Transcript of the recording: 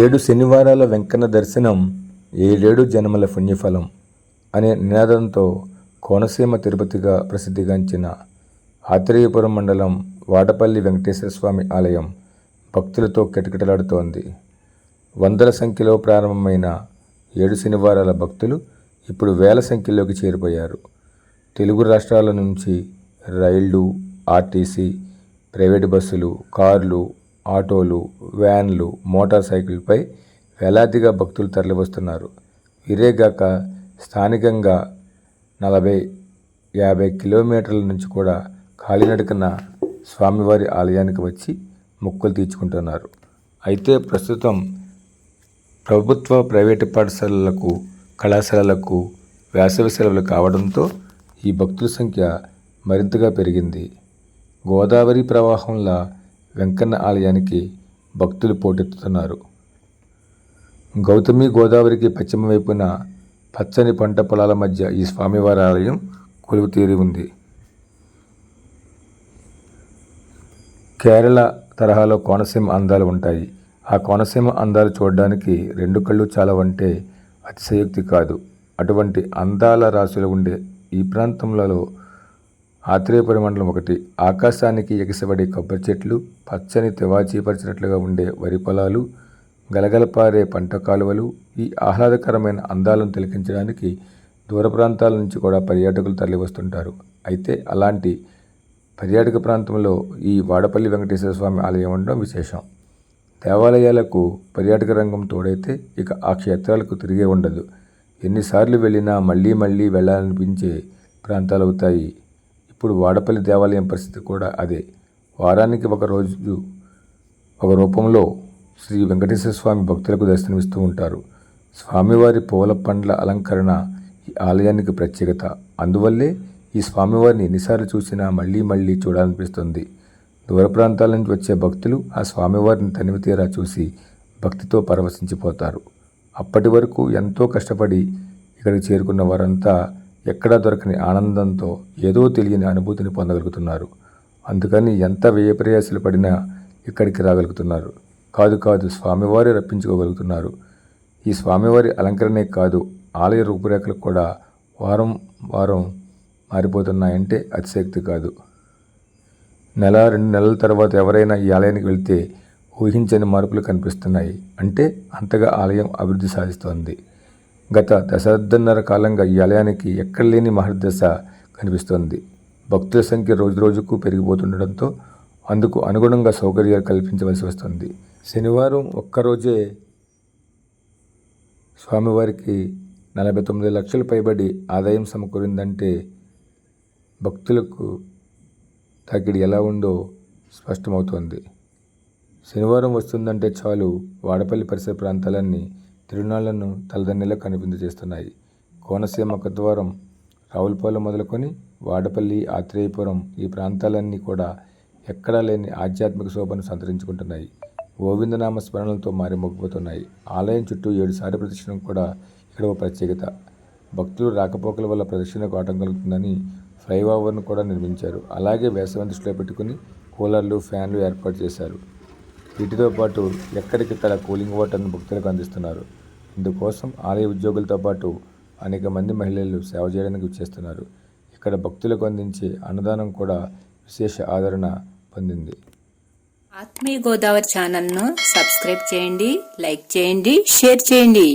ఏడు శనివారాల వెంకన్న దర్శనం ఏడేడు జన్మల పుణ్యఫలం అనే నినాదంతో కోనసీమ తిరుపతిగా ప్రసిద్ధిగాంచిన ఆత్రేయపురం మండలం వాడపల్లి వెంకటేశ్వర స్వామి ఆలయం భక్తులతో కిటకిటలాడుతోంది. వందల సంఖ్యలో ప్రారంభమైన ఏడు శనివారాల భక్తులు ఇప్పుడు వేల సంఖ్యలోకి చేరిపోయారు. తెలుగు రాష్ట్రాల నుంచి రైళ్ళు ఆర్టీసీ ప్రైవేటు బస్సులు కార్లు ఆటోలు వ్యాన్లు మోటార్ సైకిల్పై వేలాదిగా భక్తులు తరలివస్తున్నారు. వీరేగాక స్థానికంగా నలభై యాభై కిలోమీటర్ల నుంచి కూడా కాలినడకన స్వామివారి ఆలయానికి వచ్చి మొక్కులు తీర్చుకుంటున్నారు. అయితే ప్రస్తుతం ప్రభుత్వ ప్రైవేటు పాఠశాలలకు కళాశాలలకు వేసవి సెలవులు కావడంతో ఈ భక్తుల సంఖ్య మరింతగా పెరిగింది. గోదావరి ప్రవాహంలా వెంకన్న ఆలయానికి భక్తులు పోటెత్తుతున్నారు. గౌతమి గోదావరికి పశ్చిమ వైపున పచ్చని పంట పొలాల మధ్య ఈ స్వామివారి ఆలయం కొలువు తీరి ఉంది. కేరళ తరహాలో కోనసీమ అందాలు ఉంటాయి. ఆ కోనసీమ అందాలు చూడడానికి రెండు కళ్ళు చాలవంటే అతిశయోక్తి కాదు. అటువంటి అందాల రాశులు ఉండే ఈ ప్రాంతంలో ఆత్రేయ మండలం ఒకటి. ఆకాశానికి ఎగసిపడే కొబ్బరి చెట్లు పచ్చని తివాచీపరిచినట్లుగా ఉండే వరి పొలాలు గలగలపారే పంట కాలువలు ఈ ఆహ్లాదకరమైన అందాలను తిలకించడానికి దూర ప్రాంతాల నుంచి కూడా పర్యాటకులు తరలివస్తుంటారు. అయితే అలాంటి పర్యాటక ప్రాంతంలో ఈ వాడపల్లి వెంకటేశ్వర స్వామి ఆలయం ఉండడం విశేషం. దేవాలయాలకు పర్యాటక రంగం తోడైతే ఇక ఆ క్షేత్రాలకు తిరిగే ఉండదు. ఎన్నిసార్లు వెళ్ళినా మళ్ళీ మళ్ళీ వెళ్ళాలనిపించే ప్రాంతాలు అవుతాయి ఇప్పుడు వాడపల్లి దేవాలయం పరిస్థితి కూడా అదే. వారానికి ఒక రోజు ఒక రూపంలో శ్రీ వెంకటేశ్వర స్వామి భక్తులకు దర్శనమిస్తూ ఉంటారు. స్వామివారి పూల పండ్ల అలంకరణ ఈ ఆలయానికి ప్రత్యేకత. అందువల్లే ఈ స్వామివారిని ఎన్నిసార్లు చూసినా మళ్ళీ మళ్ళీ చూడాలనిపిస్తుంది. దూర ప్రాంతాల నుంచి వచ్చే భక్తులు ఆ స్వామివారిని తనివి తీరా చూసి భక్తితో పరవశించిపోతారు. అప్పటి వరకు ఎంతో కష్టపడి ఇక్కడికి చేరుకున్న వారంతా ఎక్కడా దొరకని ఆనందంతో ఏదో తెలియని అనుభూతిని పొందగలుగుతున్నారు. అందుకని ఎంత వ్యయ ప్రయాసలు పడినా ఇక్కడికి రాగలుగుతున్నారు. కాదు కాదు స్వామివారి రప్పించుకోగలుగుతున్నారు. ఈ స్వామివారి అలంకరణే కాదు ఆలయ రూపురేఖలు కూడా వారం వారం మారిపోతున్నాయంటే అతిశక్తి కాదు. నెల రెండు నెలల తర్వాత ఎవరైనా ఈ ఆలయానికి వెళ్తే ఊహించని మార్పులు కనిపిస్తున్నాయి. అంటే అంతగా ఆలయం అభివృద్ధి సాధిస్తోంది. గత దశాబ్దన్నర కాలంగా ఈ ఆలయానికి ఎక్కడ లేని మహర్దశ కనిపిస్తోంది. భక్తుల సంఖ్య రోజురోజుకు పెరిగిపోతుండడంతో అందుకు అనుగుణంగా సౌకర్యాలు కల్పించవలసి వస్తుంది. శనివారం ఒక్కరోజే స్వామివారికి నలభై తొమ్మిది లక్షలు పైబడి ఆదాయం సమకూరిందంటే భక్తులకు తాకిడి ఎలా ఉందో స్పష్టమవుతోంది. శనివారం వస్తుందంటే చాలు వాడపల్లి పరిసర ప్రాంతాలన్నీ తిరునాళ్ళను తలదన్నెలా కనిపింపజేస్తున్నాయి కోనసీమ కద్వారం రావులపాలెం మొదలుకొని వాడపల్లి ఆత్రేయపురం ఈ ప్రాంతాలన్నీ కూడా ఎక్కడా లేని ఆధ్యాత్మిక శోభను సంతరించుకుంటున్నాయి. గోవిందనామ స్మరణలతో మారి మొగ్గిపోతున్నాయి ఆలయం చుట్టూ ఏడుసారి ప్రదక్షిణం కూడా ఇక్కడ ఒక ప్రత్యేకత. భక్తులు రాకపోకల వల్ల ప్రదక్షిణకు ఆటం కలుగుతుందని ఫ్లైఓవర్ను కూడా నిర్మించారు. అలాగే వేసవి దృష్టిలో పెట్టుకుని కూలర్లు ఫ్యాన్లు ఏర్పాటు చేశారు. వీటితో పాటు ఎక్కడికక్కడ కూలింగ్ వాటర్ను భక్తులకు అందిస్తున్నారు. ఇందుకోసం ఆలయ ఉద్యోగులతో పాటు అనేక మంది మహిళలు సేవ చేయడానికి చేస్తున్నారు ఇక్కడ భక్తులకు అందించే అన్నదానం కూడా విశేష ఆదరణ పొందింది. ఆత్మీయ గోదావరి ఛానల్ను సబ్స్క్రైబ్ చేయండి లైక్ చేయండి షేర్ చేయండి.